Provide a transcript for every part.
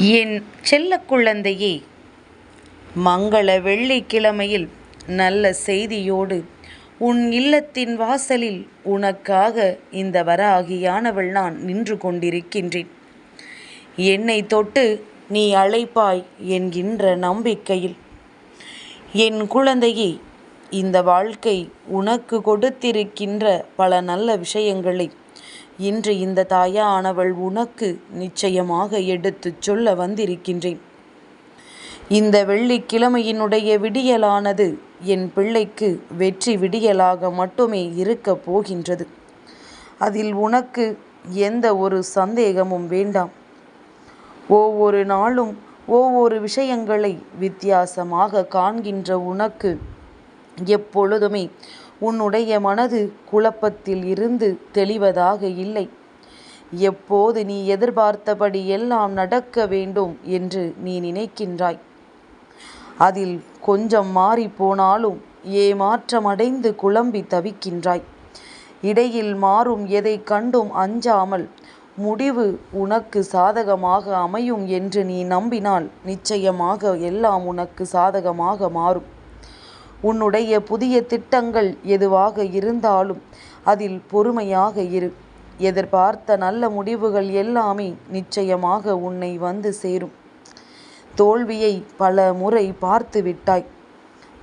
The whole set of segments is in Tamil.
என் செல்ல குழந்தையே மங்கள வெள்ளிக்கிழமையில் நல்ல செய்தியோடு உன் இல்லத்தின் வாசலில் உனக்காக இந்த வராகியானவள் நான் நின்று கொண்டிருக்கின்றேன். என்னை தொட்டு நீ அழைப்பாய் என்கின்ற நம்பிக்கையில் என் குழந்தையே இந்த வாழ்க்கை உனக்கு கொடுத்திருக்கின்ற பல நல்ல விஷயங்களை இன்று இந்த தாயானவள் உனக்கு நிச்சயமாக எடுத்துச் சொல்ல வந்திருக்கின்றேன். இந்த வெள்ளிக்கிழமையினுடைய விடியலானது என் பிள்ளைக்கு வெற்றி விடியலாக மட்டுமே இருக்கப் போகின்றது. அதில் உனக்கு எந்த ஒரு சந்தேகமும் வேண்டாம். ஒவ்வொரு நாளும் ஒவ்வொரு விஷயங்களை வித்தியாசமாக காண்கின்ற உனக்கு எப்பொழுதுமே உன்னுடைய மனது குழப்பத்தில் இருந்து தெளிவதாக இல்லை. எப்போது நீ எதிர்பார்த்தபடி எல்லாம் நடக்க வேண்டும் என்று நீ நினைக்கின்றாய். அதில் கொஞ்சம் மாறி போனாலும் ஏமாற்றமடைந்து குழம்பி தவிக்கின்றாய். இடையில் மாறும் எதை கண்டும் அஞ்சாமல் முடிவு உனக்கு சாதகமாக அமையும் என்று நீ நம்பினால் நிச்சயமாக எல்லாம் உனக்கு சாதகமாக மாறும். உன்னுடைய புதிய திட்டங்கள் எதுவாக இருந்தாலும் அதில் பொறுமையாக இரு. எதிர்பார்த்த நல்ல முடிவுகள் எல்லாமே நிச்சயமாக உன்னை வந்து சேரும். தோல்வியை பல முறை பார்த்து விட்டாய்.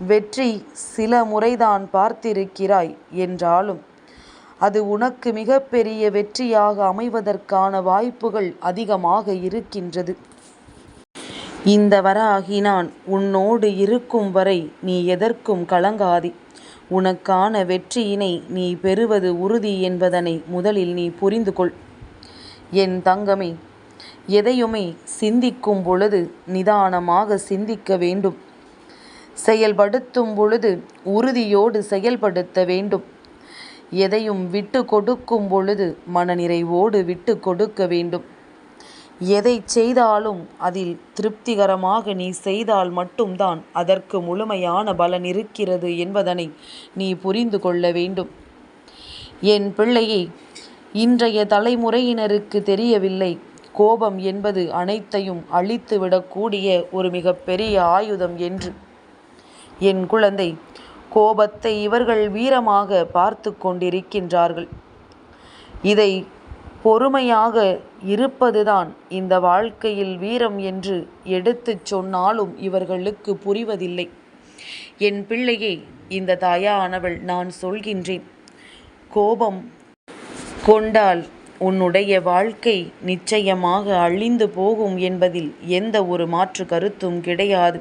வெற்றி சில முறைதான் பார்த்திருக்கிறாய் என்றாலும் அது உனக்கு மிகப்பெரிய வெற்றியாக அமைவதற்கான வாய்ப்புகள் அதிகமாக இருக்கின்றது. இந்த வராகி நான் உன்னோடு இருக்கும் வரை நீ எதற்கும் கலங்காதே. உனக்கான வெற்றியினை நீ பெறுவது உறுதி என்பதனை முதலில் நீ புரிந்து கொள் என் தங்கமே எதையுமே சிந்திக்கும் பொழுது நிதானமாக சிந்திக்க வேண்டும். செயல்படுத்தும் பொழுது உறுதியோடு செயல்படுத்த வேண்டும். எதையும் விட்டு கொடுக்கும் பொழுது மனநிறைவோடு விட்டு கொடுக்க வேண்டும். எதை செய்தாலும் அதில் திருப்திகரமாக நீ செய்தால் மட்டும்தான் அதற்கு முழுமையான பலன் இருக்கிறது என்பதனை நீ புரிந்து கொள்ள வேண்டும். என் பிள்ளையே இன்றைய தலைமுறையினருக்கு தெரியவில்லை. கோபம் என்பது அனைத்தையும் அழித்துவிடக்கூடிய ஒரு மிகப்பெரிய ஆயுதம் என்று. என் குழந்தை கோபத்தை இவர்கள் வீரமாக பார்த்து கொண்டிருக்கின்றார்கள். இதை பொறுமையாக இருப்பதுதான். இந்த வாழ்க்கையில் வீரம் என்று எடுத்துச் சொன்னாலும் இவர்களுக்கு புரிவதில்லை. என் பிள்ளையே இந்த தாயானவள் நான் சொல்கின்றேன். கோபம் கொண்டால் உன்னுடைய வாழ்க்கை நிச்சயமாக அழிந்து போகும் என்பதில் எந்த ஒரு மாற்று கருத்தும் கிடையாது.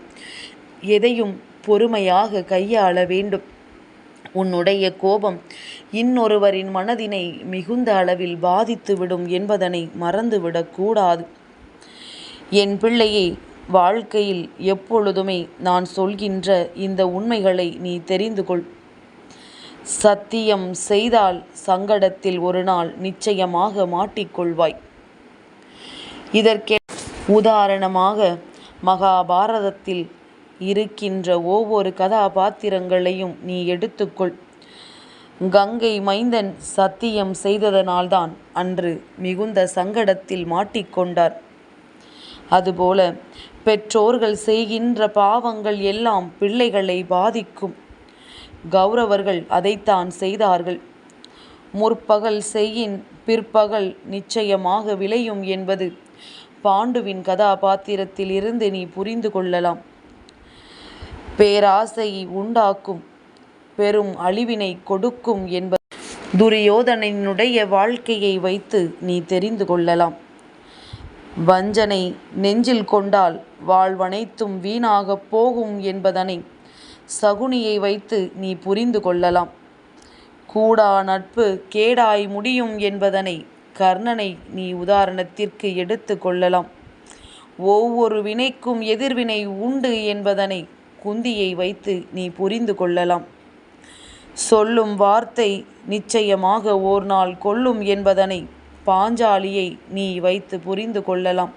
எதையும் பொறுமையாக கையாள வேண்டும். உன்னுடைய கோபம் இன்னொருவரின் மனதினை மிகுந்த அளவில் பாதித்துவிடும் என்பதனை மறந்துவிடக்கூடாது என் பிள்ளையை வாழ்க்கையில் எப்பொழுதுமே நான் சொல்கின்ற இந்த உண்மைகளை நீ தெரிந்து கொள். சத்தியம் செய்தால் சங்கடத்தில் ஒரு நாள் நிச்சயமாக மாட்டிக்கொள்வாய். இதற்கே உதாரணமாக மகாபாரதத்தில் இருக்கின்ற ஒவ்வொரு கதாபாத்திரங்களையும் நீ எடுத்துக்கொள். கங்கை மைந்தன் சத்தியம் செய்ததனால்தான் அன்று மிகுந்த சங்கடத்தில் மாட்டிக்கொண்டார் அதுபோல பெற்றோர்கள் செய்கின்ற பாவங்கள் எல்லாம் பிள்ளைகளை பாதிக்கும். கௌரவர்கள் அதைத்தான் செய்தார்கள். முற்பகல் செய்யின் பிற்பகல் நிச்சயமாக விளையும் என்பது பாண்டுவின் கதாபாத்திரத்தில் இருந்து நீ புரிந்து கொள்ளலாம். பேராசை உண்டாக்கும். பெரும் அழிவினை கொடுக்கும் என்பது துரியோதனனுடைய வாழ்க்கையை வைத்து நீ தெரிந்து கொள்ளலாம். வஞ்சனை நெஞ்சில் கொண்டால் வாழ்வனைத்தும் வீணாகப் போகும் என்பதனை சகுனியை வைத்து நீ புரிந்து கொள்ளலாம். கூடா நட்பு கேடாய் முடியும் என்பதனை கர்ணனை நீ உதாரணத்திற்கு எடுத்து கொள்ளலாம். ஒவ்வொரு வினைக்கும் எதிர்வினை உண்டு என்பதனை குந்தியை வைத்து நீ புரிந்து கொள்ளலாம். சொல்லும் வார்த்தை நிச்சயமாக ஓர் நாள் கொல்லும் என்பதனை பாஞ்சாலியை நீ வைத்து புரிந்து கொள்ளலாம்.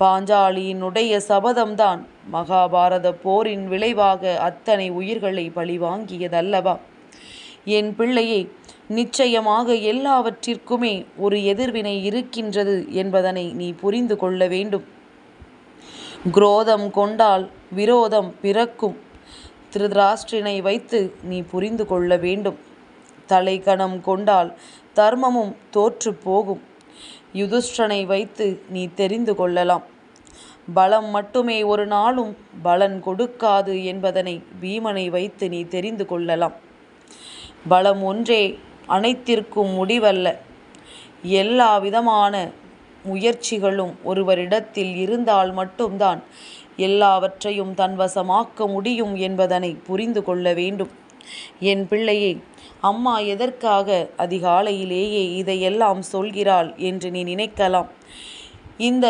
பாஞ்சாலியினுடைய சபதம்தான் மகாபாரத போரின் விளைவாக அத்தனை உயிர்களை பழிவாங்கியதல்லவா? என் பிள்ளையை நிச்சயமாக எல்லாவற்றிற்குமே ஒரு எதிர்வினை இருக்கின்றது என்பதனை நீ புரிந்து கொள்ள வேண்டும். குரோதம் கொண்டால் விரோதம் பிறக்கும். திருதராஷ்டிரனை வைத்து நீ புரிந்து கொள்ள வேண்டும். தலைக்கணம் கொண்டால் தர்மமும் தோற்று போகும். யுதிஷ்டனை வைத்து நீ தெரிந்து கொள்ளலாம். பலம் மட்டுமே ஒரு நாளும் பலன் கொடுக்காது என்பதனை பீமனை வைத்து நீ தெரிந்து கொள்ளலாம். பலம் ஒன்றே அனைத்திற்கும் முடிவல்ல. எல்லா விதமான முயற்சிகளும் ஒருவரிடத்தில் இருந்தால் மட்டும்தான் எல்லாவற்றையும் தன்வசமாக்க முடியும் என்பதனை புரிந்து கொள்ள வேண்டும். என் பிள்ளையே அம்மா எதற்காக அதிகாலையிலேயே இதையெல்லாம் சொல்கிறாள் என்று நீ நினைக்கலாம். இந்த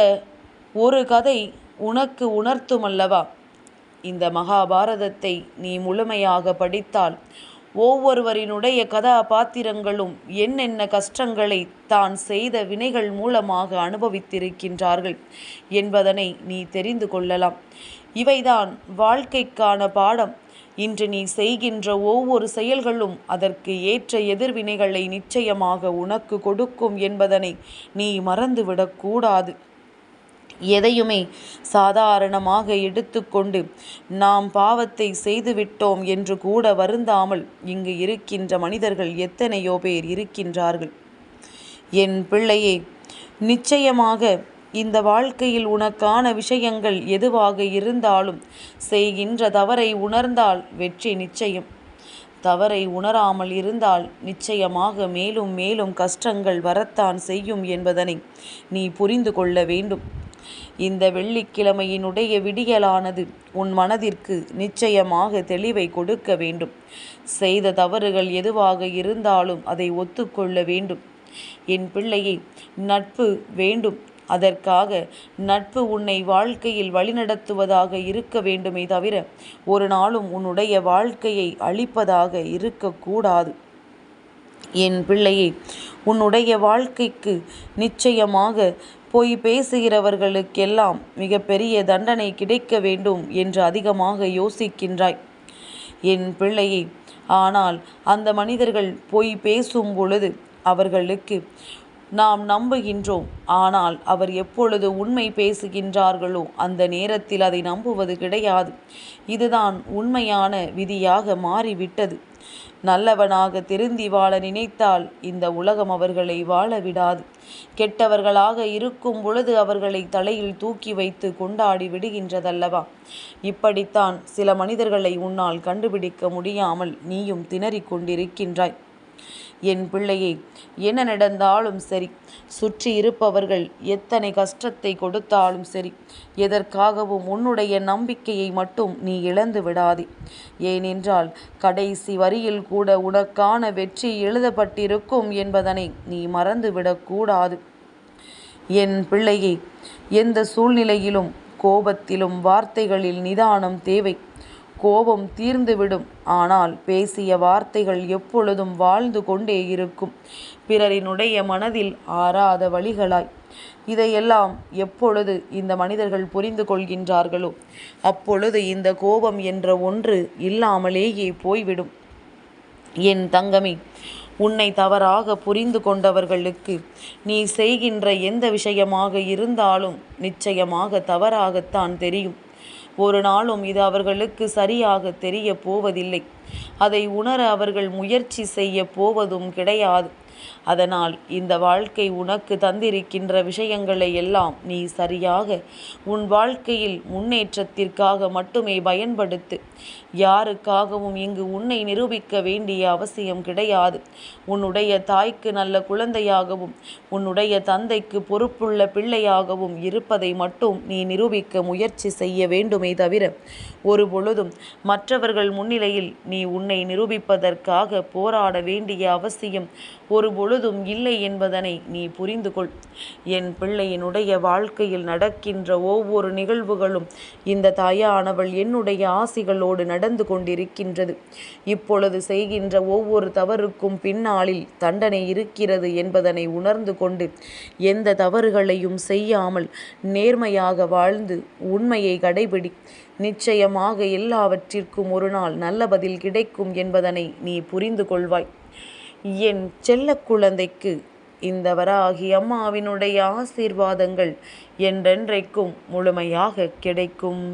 ஒரு கதை உனக்கு உணர்த்துமல்லவா? இந்த மகாபாரதத்தை நீ முழுமையாக படித்தால் ஒவ்வொருவரினுடைய கதாபாத்திரங்களும் என்னென்ன கஷ்டங்களை தான் செய்த வினைகள் மூலமாக அனுபவித்திருக்கின்றார்கள் என்பதனை நீ தெரிந்து கொள்ளலாம். இவைதான் வாழ்க்கைக்கான பாடம். இன்று நீ செய்கின்ற ஒவ்வொரு செயல்களும் அதற்கு ஏற்ற எதிர்வினைகளை நிச்சயமாக உனக்கு கொடுக்கும் என்பதனை நீ மறந்துவிடக்கூடாது. எதையுமே சாதாரணமாக எடுத்துக்கொண்டு நாம் பாவத்தை செய்துவிட்டோம் என்று கூட வருந்தாமல் இங்கு இருக்கின்ற மனிதர்கள் எத்தனையோ பேர் இருக்கின்றார்கள். என் பிள்ளையே நிச்சயமாக இந்த வாழ்க்கையில் உனக்கான விஷயங்கள் எதுவாக இருந்தாலும் செய்கின்ற தவறை உணர்ந்தால் வெற்றி நிச்சயம். தவறை உணராமல் இருந்தால் நிச்சயமாக மேலும் மேலும் கஷ்டங்கள் வரத்தான் செய்யும் என்பதனை நீ புரிந்து கொள்ள வேண்டும். இந்த வெள்ளிக்கிழமையினுடைய விடியலானது உன் மனதிற்கு நிச்சயமாக தெளிவை கொடுக்க வேண்டும். செய்த தவறுகள் எதுவாக இருந்தாலும் அதை ஒத்துக்கொள்ள வேண்டும். என் பிள்ளையை நட்பு வேண்டும். அதற்காக நட்பு உன்னை வாழ்க்கையில் வழிநடத்துவதாக இருக்க வேண்டுமே தவிர ஒரு நாளும் உன்னுடைய வாழ்க்கையை அழிப்பதாக இருக்கக்கூடாது. என் பிள்ளையை உன்னுடைய வாழ்க்கைக்கு நிச்சயமாக பொய் பேசுகிறவர்களுக்கெல்லாம் மிகப்பெரிய தண்டனை கிடைக்க வேண்டும் என்று அதிகமாக யோசிக்கின்றாய். என் பிள்ளையை ஆனால் அந்த மனிதர்கள் பொய் பேசும் பொழுது அவர்களுக்கு நாம் நம்புகின்றோம். ஆனால் அவர் எப்பொழுது உண்மை பேசுகின்றார்களோ அந்த நேரத்தில் அதை நம்புவது கிடையாது. இதுதான் உண்மையான விதியாக மாறிவிட்டது. நல்லவனாக திருந்தி வாழ நினைத்தால் இந்த உலகம் அவர்களை வாழ விடாது. கெட்டவர்களாக இருக்கும் பொழுது அவர்களை தலையில் தூக்கி வைத்து கொண்டாடி விடுகின்றதல்லவா? இப்படித்தான் சில மனிதர்களை உன்னால் கண்டுபிடிக்க முடியாமல் நீயும் திணறிக் கொண்டிருக்கின்றாய். என் பிள்ளையே என்ன நடந்தாலும் சரி சுற்றி இருப்பவர்கள் எத்தனை கஷ்டத்தை கொடுத்தாலும் சரி எதற்காகவும் உன்னுடைய நம்பிக்கையை மட்டும் நீ இழந்து விடாதே. ஏனென்றால் கடைசி வரியில் கூட உனக்கான வெற்றி எழுதப்பட்டிருக்கும் என்பதனை நீ மறந்துவிடக்கூடாது என் பிள்ளையே எந்த சூழ்நிலையிலும் கோபத்திலும் வார்த்தைகளில் நிதானம் தேவை. கோபம் தீர்ந்துவிடும். ஆனால் பேசிய வார்த்தைகள் எப்பொழுதும் வாழ்ந்து கொண்டே இருக்கும். பிறரினுடைய மனதில் ஆறாத வழிகளாய். இதையெல்லாம் எப்பொழுது இந்த மனிதர்கள் புரிந்து கொள்கின்றார்களோ அப்பொழுது இந்த கோபம் என்ற ஒன்று இல்லாமலேயே போய்விடும். என் தங்கமே உன்னை தவறாக புரிந்து கொண்டவர்களுக்கு நீ செய்கின்ற எந்த விஷயமாக இருந்தாலும் நிச்சயமாக தவறாகத்தான் தெரியும். ஒரு நாளும் இது அவர்களுக்கு சரியாக தெரிய போவதில்லை. அதை உணர அவர்கள் முயற்சி செய்ய போவதும் கிடையாது. அதனால் இந்த வாழ்க்கை உனக்கு தந்திருக்கின்ற விஷயங்களை எல்லாம் நீ சரியாக உன் வாழ்க்கையில் முன்னேற்றத்திற்காக மட்டுமே பயன்படுத்து. யாருக்காகவும் இங்கு உன்னை நிரூபிக்க வேண்டிய அவசியம் கிடையாது. உன்னுடைய தாய்க்கு நல்ல குழந்தையாகவும் உன்னுடைய தந்தைக்கு பொறுப்புள்ள பிள்ளையாகவும் இருப்பதை மட்டும் நீ நிரூபிக்க முயற்சி செய்ய வேண்டுமே தவிர ஒரு பொழுதும் மற்றவர்கள் முன்னிலையில் நீ உன்னை நிரூபிப்பதற்காக போராட வேண்டிய அவசியம் ஒரு பொழுதும் இல்லை என்பதனை நீ புரிந்து கொள் என் பிள்ளையினுடைய வாழ்க்கையில் நடக்கின்ற ஒவ்வொரு நிகழ்வுகளும் இந்த தாயானவள் என்னுடைய ஆசிகளோடு நடந்து கொண்டிருக்கின்றது. இப்பொழுது செய்கின்ற ஒவ்வொரு தவறுக்கும் பின்னாளில் தண்டனை இருக்கிறது என்பதனை உணர்ந்து கொண்டு எந்த தவறுகளையும் செய்யாமல் நேர்மையாக வாழ்ந்து உண்மையை கடைபிடி. நிச்சயமாக எல்லாவற்றிற்கும் ஒரு நாள் நல்ல பதில் கிடைக்கும் என்பதனை நீ புரிந்து கொள்வாய் என் செல்ல குழந்தைக்கு இந்த வராகி அம்மாவினுடைய ஆசீர்வாதங்கள் என்றென்றைக்கும் முழுமையாக கிடைக்கும்.